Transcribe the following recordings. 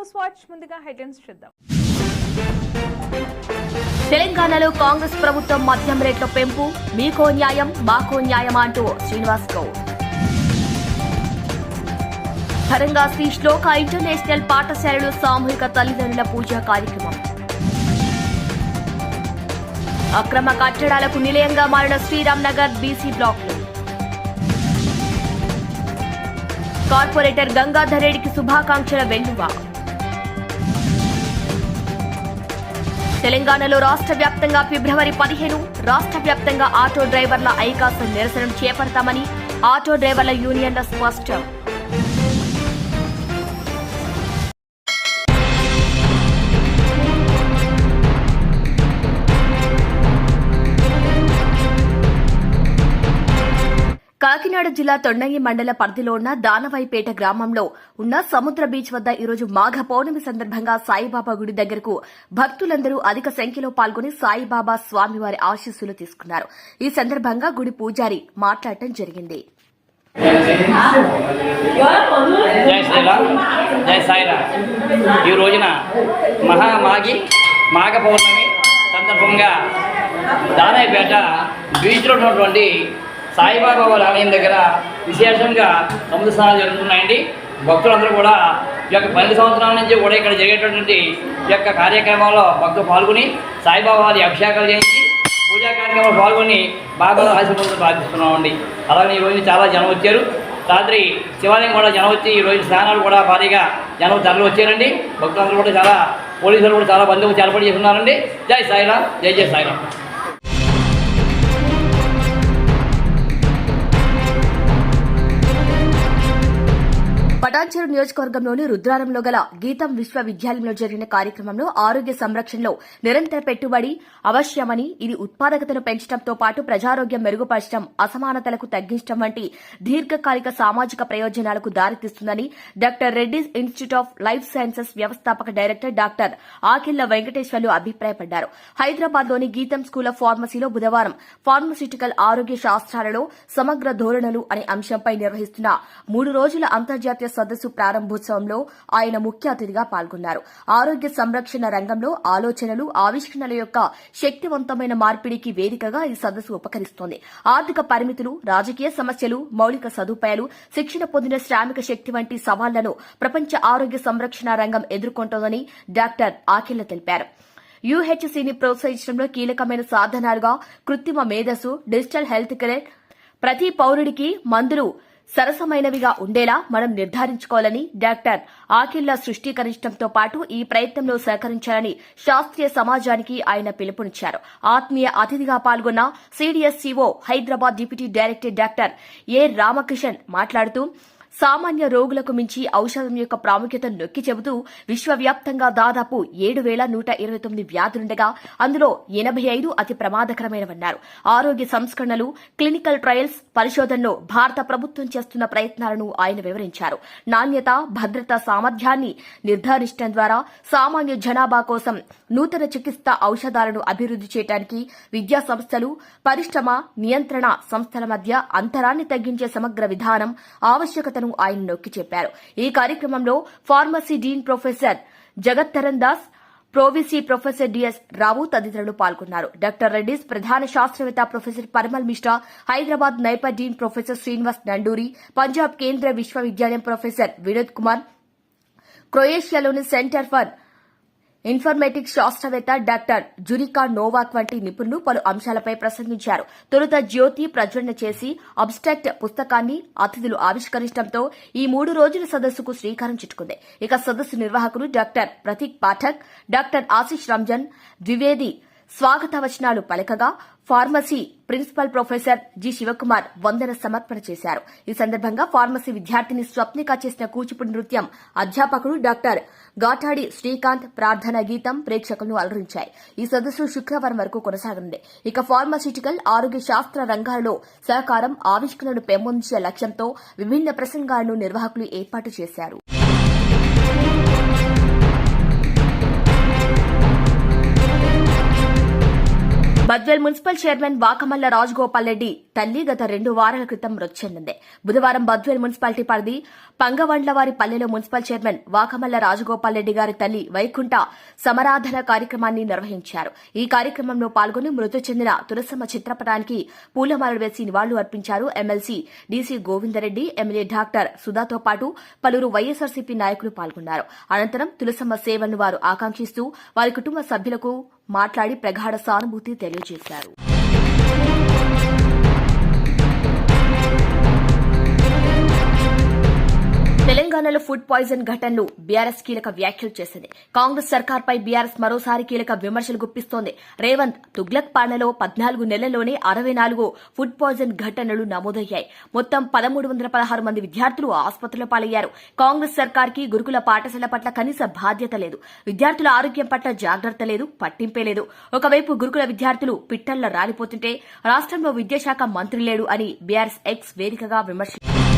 News watch ముందుగా headlines చూద్దాం. తెలంగాణలో కాంగ్రెస్ ప్రభుత్వం మద్యం రేట్ల పెంపు మీకో న్యాయం మాకో న్యాయం అంటూ శ్రీనివాస్ గౌడ్. ఘనంగా శ్రీ శ్లోక ఇంటర్నేషనల్ పాఠశాలలో సామూహిక తల్లిదండ్రుల పూజా కార్యక్రమం. అక్రమ కట్టడాలకు నిలయంగా మారిన శ్రీరామ్ నగర్ బీసీ బ్లాక్లు. కార్పొరేటర్ గంగాధర్ రెడ్డికి శుభాకాంక్షల వెల్లువ. తెలంగాణలో రాష్ట్ర వ్యాప్తంగా ఫిబ్రవరి పదిహేను రాష్ట్ర వ్యాప్తంగా ఆటో డ్రైవర్ల ఐకాస నిరసన చేపడతామని ఆటో డ్రైవర్ల యూనియన్ల స్పష్టం. కాకినాడ జిల్లా తొండంగి మండల పరిధిలో ఉన్న దానవాయిపేట గ్రామంలో ఉన్న సముద్ర బీచ్ వద్ద ఈరోజు మాఘ పౌర్ణమి సందర్భంగా సాయిబాబా గుడి దగ్గరకు భక్తులందరూ అధిక సంఖ్యలో పాల్గొని సాయిబాబా స్వామివారి ఆశీస్సులు తీసుకున్నారు. ఈ సందర్భంగా గుడి పూజారి మాట్లాడటం జరిగింది. ఈ రోజున మహామాగి మాఘ పౌర్ణమి సందర్భంగా బీచ్లో ఉన్నటువంటి సాయిబాబా వాళ్ళ ఆలయం దగ్గర విశేషంగా సముద్ర స్నానాలు జరుగుతున్నాయండి. భక్తులందరూ కూడా ఈ యొక్క పన్నెండు సంవత్సరాల నుంచి కూడా ఇక్కడ జరిగేటటువంటి ఈ యొక్క కార్యక్రమంలో భక్తులు పాల్గొని సాయిబాబా వారి అభిషేకాలు చేయించి పూజా కార్యక్రమంలో పాల్గొని బాబా ఆశీర్వాదాలు ప్రార్థిస్తున్నామండి. అలాగే ఈ రోజు చాలా జనం వచ్చారు. రాత్రి శివాలయం కూడా జనం వచ్చి ఈరోజు స్నానాలు కూడా భారీగా జనం ధరలు వచ్చారండి. భక్తులందరూ కూడా చాలా పోలీసులు కూడా చాలా బంధువులు ఏర్పాటు చేస్తున్నారండి. జై సాయిరామ్ జై జై సాయిరామ్. పటాన్చెరు నియోజకవర్గంలోని రుద్రారంలో గల గీతం విశ్వవిద్యాలయంలో జరిగిన కార్యక్రమంలో ఆరోగ్య సంరక్షణలో నిరంతర పెట్టుబడి అవశ్యమని ఇది ఉత్పాదకతను పెంచడంతో పాటు ప్రజారోగ్యం మెరుగుపరచడం అసమానతలకు తగ్గించడం వంటి దీర్ఘకాలిక సామాజిక ప్రయోజనాలకు దారితీస్తుందని doctor Reddy institute of life sciences వ్యవస్థాపక డైరెక్టర్ డాక్టర్ ఆఖిల్ల వెంకటేశ్వర్లు అభిప్రాయపడ్డారు. హైదరాబాద్లోని గీతం స్కూల్ ఆఫ్ ఫార్మసీలో బుధవారం ఫార్మస్యూటికల్ ఆరోగ్య శాస్త్రాలలో సమగ్ర ధోరణులు అనే అంశంపై నిర్వహిస్తున్న మూడు రోజుల అంతర్జాతీయ సదస్సు ప్రారంభోత్సవంలో ఆయన ముఖ్య అతిథిగా పాల్గొన్నారు. ఆరోగ్య సంరక్షణ రంగంలో ఆలోచనలు ఆవిష్కరణల యొక్క శక్తివంతమైన మార్పిడికి వేదికగా ఈ సదస్సు ఉపకరిస్తోంది. ఆర్థిక పరిమితులు రాజకీయ సమస్యలు మౌలిక సదుపాయాలు శిక్షణ పొందిన శ్రామిక శక్తి వంటి సవాళ్ళను ప్రపంచ ఆరోగ్య సంరక్షణ రంగం ఎదుర్కొంటోందని డాక్టర్ ఆఖిల్ల తెలిపారు. యూహెచ్సీని ప్రోత్సహించడంలో కీలకమైన సాధనాలుగా కృత్రిమ మేధస్సు డిజిటల్ హెల్త్ కేర్ ప్రతి పౌరుడికి మందులు సరసమైనవిగా ఉండేలా మనం నిర్ధారించుకోవాలని డాక్టర్ ఆకిల్లా సృష్టీకరించడంతో పాటు ఈ ప్రయత్నంలో సహకరించాలని శాస్త్రీయ సమాజానికి ఆయన పిలుపునిచ్చారు. ఆత్మీయ అతిథిగా పాల్గొన్న CDSCO Hyderabad deputy director doctor A Ramakishan మాట్లాడుతూ సామాన్య రోగులకు మించి ఔషధం యొక్క ప్రాముఖ్యత నొక్కి చెబుతూ విశ్వవ్యాప్తంగా దాదాపు ఏడు వేల నూట ఇరవై తొమ్మిది వ్యాధులుండగా అందులో ఎనభై ఐదు అతి ప్రమాదకరమైనవన్నారు. ఆరోగ్య సంస్కరణలు క్లినికల్ ట్రయల్స్ పరిశోధనలో భారత ప్రభుత్వం చేస్తున్న ప్రయత్నాలను ఆయన వివరించారు. నాణ్యత భద్రత సామర్థ్యాన్ని నిర్ధారించడం ద్వారా సామాన్య జనాభా కోసం నూతన చికిత్స ఔషధాలను అభివృద్ది చేయడానికి విద్యా సంస్థలు పరిశ్రమ నియంత్రణ సంస్థల మధ్య అంతరాన్ని తగ్గించే సమగ్ర విధానం ఆవశ్యకత ఆవశ్యకతను ఆయన నొక్కి చెప్పారు. ఈ కార్యక్రమంలో pharmacy dean professor Jagattaran Das pro VC professor DS Rao తదితరులు పాల్గొన్నారు. డాక్టర్ రెడ్డిస్ ప్రధాన శాస్త్రవేత్త professor Paramal Mishra Hyderabad NIPER dean professor Srinivas Nanduri Punjab కేంద్ర విశ్వవిద్యాలయం ప్రొఫెసర్ వినోద్ కుమార్ క్రొయేషియాలోని సెంటర్ ఫర్ ఇన్ఫర్మేటిక్స్ శాస్త్రవేత్త డాక్టర్ జురికా నోవాక్ వంటి నిపుణులు పలు అంశాలపై ప్రసంగించారు. తొలుత జ్యోతి ప్రజ్వలన చేసి అబ్స్ట్రాక్ట్ పుస్తకాన్ని అతిథులు ఆవిష్కరించడంతో ఈ మూడు రోజుల సదస్సుకు శ్రీకారం చుట్టుకుంది. ఇక సదస్సు నిర్వాహకులు డాక్టర్ ప్రతీక్ పాఠక్ డాక్టర్ ఆశిష్ రంజన్ ద్వివేది స్వాగత వచనాలు పలకగా pharmacy principal professor G Sivakumar వందన సమర్పణ చేశారు. ఈ సందర్భంగా ఫార్మసీ విద్యార్థిని స్వప్నిక చేసిన కూచిపూడి నృత్యం అధ్యాపకుడు డాక్టర్ గాటాడి శ్రీకాంత్ ప్రార్థన గీతం ప్రేక్షకులను అలరించాయి. ఈ సదస్సు శుక్రవారం వరకు కొనసాగనుంది. ఇక ఫార్మాస్యూటికల్ ఆరోగ్య శాస్త్ర రంగాలలో సహకారం ఆవిష్కరణను పెంపొందించే లక్ష్యంతో విభిన్న ప్రసంగాలను నిర్వాహకులు ఏర్పాటు చేశారు. బద్వేల్ మున్సిపల్ చైర్మన్ వాకమల్ల రాజగోపాల్ రెడ్డి తల్లి గత రెండు వారాల క్రితం మృతి చెందింది. బుధవారం బద్వేల్ మున్సిపాలిటీ పరిధి పంగవండ్లవారి పల్లెలో మున్సిపల్ చైర్మన్ వాకమల్ల రాజగోపాల్ రెడ్డి గారి తల్లి వైకుంఠ సమరాధన కార్యక్రమాన్ని నిర్వహించారు. ఈ కార్యక్రమంలో పాల్గొని మృతి చెందిన తులసమ్మ చిత్రపటానికి పూలమాలలు వేసి నివాళులు అర్పించారు MLC DC Govindareddy MLA doctor సుధాతో పాటు పలువురు వైఎస్సార్సీపీ నాయకులు పాల్గొన్నారు. అనంతరం తులసమ్మ సేవలను వారు ఆకాంక్షిస్తూ వారి కుటుంబ సభ్యులకు మాట్లాడి ప్రగాఢ సానుభూతి తెలియజేశారు. తెలంగాణలో ఫుడ్ పాయిజన్ ఘటనలు బీఆర్ఎస్ కీలక వ్యాఖ్యలు చేసింది. కాంగ్రెస్ సర్కార్పై బీఆర్ఎస్ మరోసారి కీలక విమర్శలు గుప్పిస్తోంది. రేవంత్ తుగ్లక్ పాలనలో పద్నాలుగు నెలల్లోనే అరవై నాలుగు ఫుడ్ పాయిజన్ ఘటనలు నమోదయ్యాయి. మొత్తం పదమూడు వందల పదహారు మంది విద్యార్థులు ఆసుపత్రిలో పాలయ్యారు. కాంగ్రెస్ సర్కార్కి గురుకుల పాఠశాల పట్ల కనీస బాధ్యత లేదు. విద్యార్థుల ఆరోగ్యం పట్ల జాగ్రత్త లేదు పట్టింపే లేదు. ఒకవైపు గురుకుల విద్యార్థులు పిట్టల్లో రాలిపోతుంటే రాష్ట్రంలో విద్యాశాఖ మంత్రి లేడు అని బీఆర్ఎస్ ఎక్స్ వేదికగా విమర్శించారు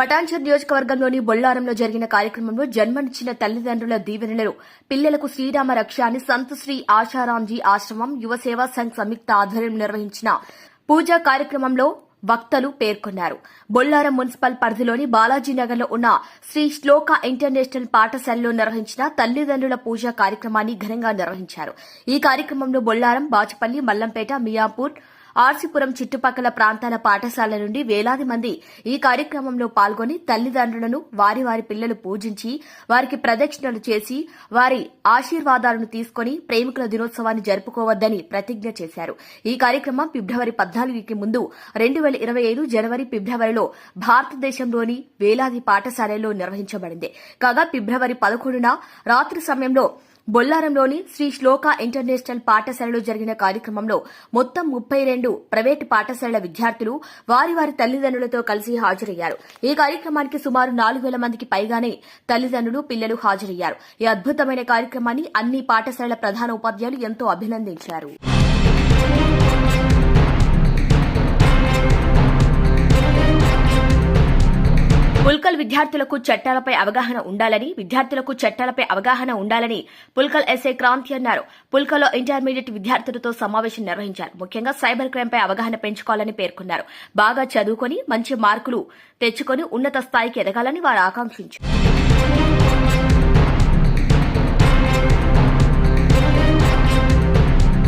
పటాన్చర్ నియోజకవర్గంలోని బొల్లారంలో జరిగిన కార్యక్రమంలో జన్మనిచ్చిన తల్లిదండ్రుల దీవెనలు పిల్లలకు శ్రీరామ రక్ష అని సంత్ శ్రీ ఆశారాంజీ ఆశ్రమం యువసేవా సంఘ్ సంయుక్త ఆధ్వర్యం నిర్వహించిన పూజా కార్యక్రమంలో వక్తలు పేర్కొన్నారు. బొల్లారం మున్సిపల్ పరిధిలోని బాలాజీనగర్లో ఉన్న శ్రీ శ్లోక ఇంటర్నేషనల్ పాఠశాలలో నిర్వహించిన తల్లిదండ్రుల పూజా కార్యక్రమాన్ని ఘనంగా నిర్వహించారు. ఈ కార్యక్రమంలో బొల్లారం బాచపల్లి మల్లంపేట మియాపూర్ ఆర్సీపురం చుట్టుపక్కల ప్రాంతాల పాఠశాల నుండి వేలాది మంది ఈ కార్యక్రమంలో పాల్గొని తల్లిదండ్రులను వారి వారి పిల్లలు పూజించి వారికి ప్రదక్షిణలు చేసి వారి ఆశీర్వాదాలను తీసుకుని ప్రేమికుల దినోత్సవాన్ని జరుపుకోవద్దని ప్రతిజ్ఞ చేశారు. ఈ కార్యక్రమం ఫిబ్రవరి పద్నాలుగుకి ముందు రెండు వేల ఇరవై ఐదు జనవరి ఫిబ్రవరిలో భారతదేశంలోని వేలాది పాఠశాలల్లో నిర్వహించబడింది. కాగా ఫిబ్రవరి పదకొండున రాత్రి సమయంలో బొల్లారంలోని శ్రీ శ్లోక ఇంటర్నేషనల్ పాఠశాలలో జరిగిన కార్యక్రమంలో మొత్తం ముప్పై రెండు ప్రైవేటు పాఠశాలల విద్యార్థులు వారి వారి తల్లిదండ్రులతో కలిసి హాజరయ్యారు. ఈ కార్యక్రమానికి సుమారు నాలుగు వేల మందికి పైగానే తల్లిదండ్రులు పిల్లలు హాజరయ్యారు. ఈ అద్భుతమైన కార్యక్రమాన్ని అన్ని పాఠశాలల ప్రధాన ఉపాధ్యాయులు ఎంతో అభినందించారు. పుల్కల్ విద్యార్థులకు చట్టాలపై అవగాహన ఉండాలని విద్యార్థులకు చట్టాలపై అవగాహన ఉండాలని పుల్కల్ ఎస్ఐ క్రాంతి అన్నారు. పుల్కల్లో ఇంటర్మీడియట్ విద్యార్థులతో సమావేశం నిర్వహించారు. ముఖ్యంగా సైబర్ క్రైమ్పై అవగాహన పెంచుకోవాలని పేర్కొన్నారు. బాగా చదువుకొని మంచి మార్కులు తెచ్చుకొని ఉన్నత స్థాయికి ఎదగాలని వారు ఆకాంక్షించారు.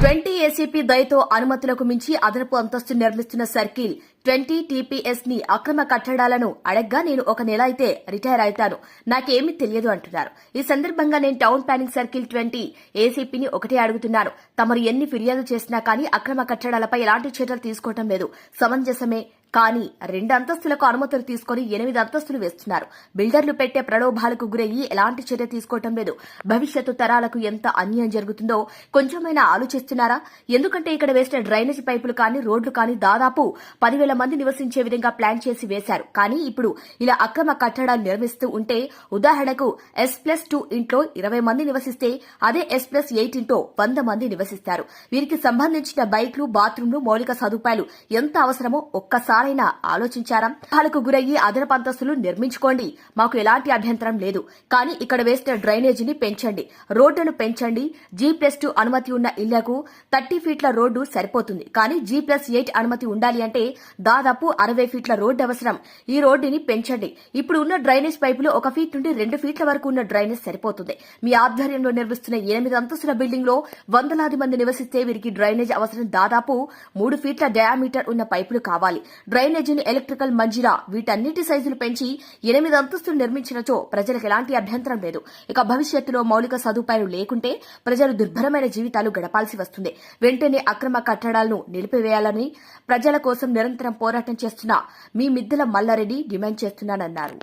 ట్వంటీ ఏసీపీ దయతో అనుమతులకు మించి అదనపు అంతస్తు నిర్మిస్తున్న సర్కిల్ ట్వంటీ టీపీఎస్ని అక్రమ కట్టడాలను అడగ్గా నేను ఒక నెల అయితే రిటైర్ అవుతాను. నాకేమీ తెలియదు అంటున్నారు. ఈ సందర్భంగా నేను టౌన్ ప్లానింగ్ సర్కిల్ ట్వంటీ ఏసీపీని ఒకటే అడుగుతున్నాను. తమరు ఎన్ని ఫిర్యాదు చేసినా కానీ అక్రమ కట్టడాలపై ఎలాంటి చర్యలు తీసుకోవటం లేదు. సమంజసమే. కానీ రెండు అంతస్తులకు అనుమతులు తీసుకుని ఎనిమిది అంతస్తులు వేస్తున్నారు. బిల్డర్లు పెట్టే ప్రలోభాలకు గురయ్యి ఎలాంటి చర్య తీసుకోవటం లేదు. భవిష్యత్తు తరాలకు ఎంత అన్యాయం జరుగుతుందో కొంచెమైనా ఆలోచిస్తున్నారా? ఎందుకంటే ఇక్కడ వేసిన డ్రైనేజ్ పైపులు కానీ రోడ్లు కానీ దాదాపు పదివేల మంది నివసించే విధంగా ప్లాన్ చేసి వేశారు. కానీ ఇప్పుడు ఇలా అక్రమ కట్టడాలు నిర్మిస్తూ ఉంటే ఉదాహరణకు ఎస్ ప్లస్ టూ ఇంట్లో ఇరవై మంది నివసిస్తే అదే ఎస్ ప్లస్ ఎయిట్ ఇంట్లో వంద మంది నివసిస్తారు. వీరికి సంబంధించిన బైక్లు బాత్రూంలు మౌలిక సదుపాయాలు ఎంత అవసరమో ఒక్కసారి ఒక్కసారైనా ఆలోచించారా? వాళ్ళకు గురయ్యి అదనపు అంతస్తులు నిర్మించుకోండి. మాకు ఎలాంటి అభ్యంతరం లేదు. కానీ ఇక్కడ వేసిన డ్రైనేజీని పెంచండి. రోడ్డును పెంచండి. జీ ప్లస్ టూ అనుమతి ఉన్న ఇళ్ళకు థర్టీ ఫీట్ల రోడ్డు సరిపోతుంది. కానీ జీ ప్లస్ ఎయిట్ అనుమతి ఉండాలి అంటే దాదాపు అరవై ఫీట్ల రోడ్డు అవసరం. ఈ రోడ్డుని పెంచండి. ఇప్పుడు ఉన్న డ్రైనేజ్ పైపులు ఒక ఫీట్ నుండి రెండు ఫీట్ల వరకు ఉన్న డ్రైనేజ్ సరిపోతుంది. మీ ఆధ్వర్యంలో నిర్మిస్తున్న ఎనిమిది అంతస్తుల బిల్డింగ్లో వందలాది మంది నివసిస్తే వీరికి డ్రైనేజ్ అవసరం దాదాపు మూడు ఫీట్ల డయామీటర్ ఉన్న పైపులు కావాలి. డ్రైనేజీని ఎలక్ట్రికల్ మంజిరా వీటన్నిటి సైజులు పెంచి ఎనిమిది అంతస్తులు నిర్మించినచో ప్రజలకు ఎలాంటి అభ్యంతరం లేదు. ఇక భవిష్యత్తులో మౌలిక సదుపాయాలు లేకుంటే ప్రజలు దుర్భరమైన జీవితాలు గడపాల్సి వస్తుంది. వెంటనే అక్రమ కట్టడాలను నిలిపివేయాలని ప్రజల కోసం నిరంతరం పోరాటం చేస్తున్న మీ మిద్దెల మల్లారెడ్డి డిమాండ్ చేస్తున్నానన్నారు.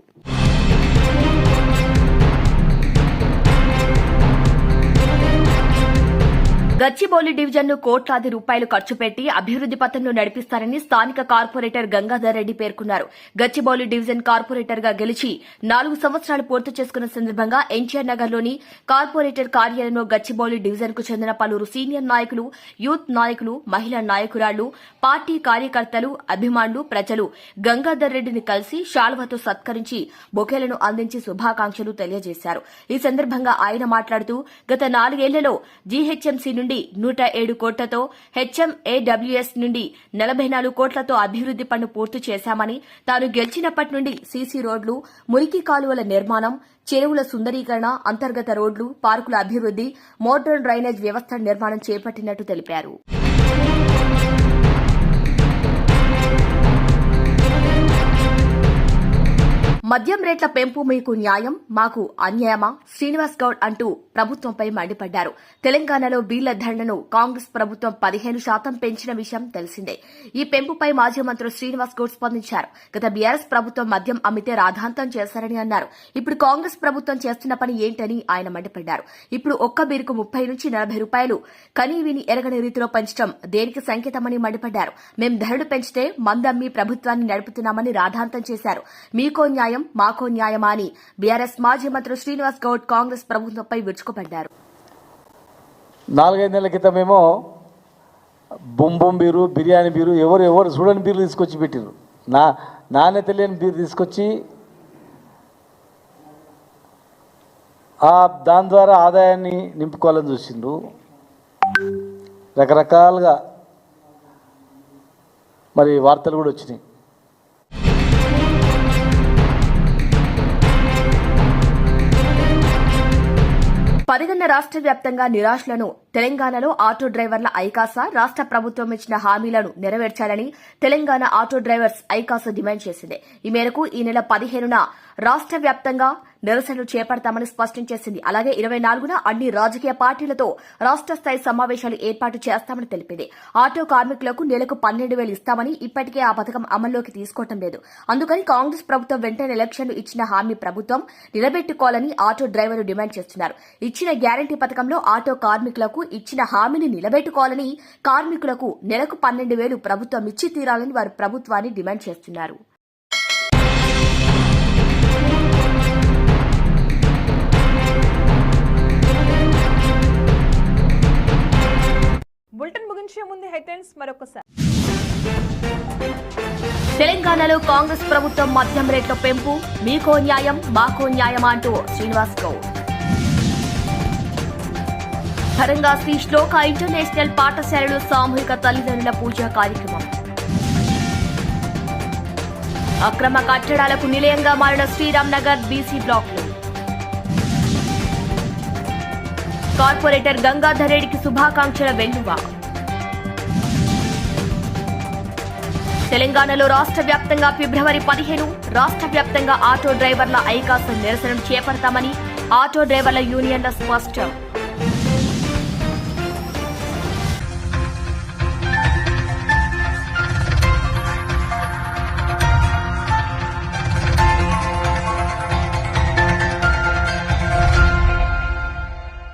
గచ్చిబౌలి డివిజన్ను కోట్లాది రూపాయలు ఖర్చు పెట్టి అభివృద్ది పథంలో నడిపిస్తారని స్థానిక కార్పొరేటర్ గంగాధర్ రెడ్డి పేర్కొన్నారు. గచ్చిబౌలి డివిజన్ కార్పొరేటర్గా గెలిచి నాలుగు సంవత్సరాలు పూర్తి చేసుకున్న సందర్భంగా ఎన్టీఆర్ నగర్లోని కార్పొరేటర్ కార్యాలయంలో గచ్చిబౌలి డివిజన్కు చెందిన పలువురు సీనియర్ నాయకులు యూత్ నాయకులు మహిళా నాయకురాళ్ళు పార్టీ కార్యకర్తలు అభిమానులు ప్రజలు గంగాధర్ రెడ్డిని కలిసి శాల్వతో సత్కరించి బొకేలను అందించి శుభాకాంక్షలు తెలియజేశారు. ఈ సందర్భంగా ఆయన మాట్లాడుతూ గత నాలుగేళ్ళలో జీహెచ్ఎంసీ నుండి నూట ఏడు కోట్లతో హెచ్ఎంఏడబ్ల్యూఎస్ నుండి నలభై నాలుగు కోట్లతో అభివృద్ది పనులు పూర్తి చేశామని తాను గెలిచినప్పటి నుండి సీసీ రోడ్లు మురికి కాలువల నిర్మాణం చెరువుల సుందరీకరణ అంతర్గత రోడ్లు పార్కుల అభివృద్ది మోడ్రన్ డ్రైనేజ్ వ్యవస్థ నిర్మాణం చేపట్టినట్టు తెలిపారు. మద్యం రేట్ల పెంపు మీకు న్యాయం మాకు అన్యాయమా? శ్రీనివాస్ గౌడ్ అంటూ ప్రభుత్వంపై మండిపడ్డారు. తెలంగాణలో బీళ్ళ ధరలను కాంగ్రెస్ ప్రభుత్వం పదిహేను శాతం పెంచిన విషయం తెలిసిందే. ఈ పెంపుపై మాజీ మంత్రి శ్రీనివాస్ గౌడ్ స్పందించారు. గత బీఆర్ఎస్ ప్రభుత్వం మద్యం అమ్మితే రాధాంతం చేశారని అన్నారు. ఇప్పుడు కాంగ్రెస్ ప్రభుత్వం చేస్తున్న పని ఏంటని ఆయన మండిపడ్డారు. ఇప్పుడు ఒక్క బీరుకు ముప్పై నుంచి నలభై రూపాయలు కనీవిని ఎరగని రీతిలో పెంచడం దేనికి సంకేతమని మండిపడ్డారు. మేం ధరలు పెంచితే మందమ్మి ప్రభుత్వాన్ని నడుపుతున్నామని రాధాంతం చేశారు. మీకో న్యాయం మాకో న్యాయమా అని బీఆర్ఎస్ మాజీ మంత్రి శ్రీనివాస్ గౌడ్ కాంగ్రెస్ ప్రభుత్వంపై విరుచుకుపడ్డారు. నాలుగైదు నెలల క్రితమేమో బొమ్ బీరు బిర్యానీ బీరు ఎవరు ఎవరు చూడని బీరు తీసుకొచ్చి పెట్టిర్రు. నా నాణ్యత తెలియని బీరు తీసుకొచ్చి దాని ద్వారా ఆదాయాన్ని నింపుకోవాలని చూసిండ్రు. రకరకాలుగా మరి వార్తలు కూడా వచ్చినాయి. మరిగన్న రాష్ట్ర వ్యాప్తంగా నిరాశలను తెలంగాణలో ఆటో డ్రైవర్ల ఐకాస రాష్ట్ర ప్రభుత్వం ఇచ్చిన హామీలను నెరవేర్చాలని తెలంగాణ ఆటో డ్రైవర్స్ ఐకాస డిమాండ్ చేసింది. ఈ మేరకు ఈ నెల పదిహేనున రాష్ట్ర వ్యాప్తంగా నిరసనలు చేపడతామని స్పష్టం చేసింది. అలాగే ఇరవై నాలుగున అన్ని రాజకీయ పార్టీలతో రాష్ట్ర స్థాయి సమావేశాలు ఏర్పాటు చేస్తామని తెలిపింది. ఆటో కార్మికులకు నెలకు పన్నెండు వేలు ఇస్తామని ఇప్పటికే ఆ పథకం అమల్లోకి తీసుకోవటం లేదు. అందుకని కాంగ్రెస్ ప్రభుత్వం వెంటనే ఎలక్షన్లు ఇచ్చిన హామీ ప్రభుత్వం నిలబెట్టుకోవాలని ఆటో డ్రైవర్లు డిమాండ్ చేస్తున్నారు. ఇచ్చిన గ్యారంటీ పథకంలో ఆటో కార్మికులకు ఇచ్చిన హామీని నిలబెట్టుకోవాలని కార్మికులకు నెలకు పన్నెండు వేలు ప్రభుత్వం ఇచ్చి తీరాలని వారు ప్రభుత్వాన్ని డిమాండ్ చేస్తున్నారు. బులెటిన్ ముగించే ముందు హెడ్లైన్స్ మరొకసారి. తెలంగాణలో కాంగ్రెస్ ప్రభుత్వం మద్యం రేట్ల పెంపు మీకో న్యాయం మాకో న్యాయమా అంటూ శ్రీనివాస్ గౌడ్. ఘనంగా శ్రీ శ్లోక ఇంటర్నేషనల్ పాఠశాలలో సామూహిక తల్లిదండ్రుల పూజా కార్యక్రమం. అక్రమ కట్టడాలకు నిలయంగా మారిన శ్రీరామ్ నగర్ బీసీ బ్లాక్లు. కార్పొరేటర్ గంగాధర్ రెడ్డికి శుభాకాంక్షల వెల్లువ తెలంగాణలో రాష్ట్ర వ్యాప్తంగా ఫిబ్రవరి పదిహేను రాష్ట్ర వ్యాప్తంగా ఆటో డ్రైవర్ల ఐకాస నిరసన చేపడతామని ఆటో డ్రైవర్ల యూనియన్ల స్పష్టం.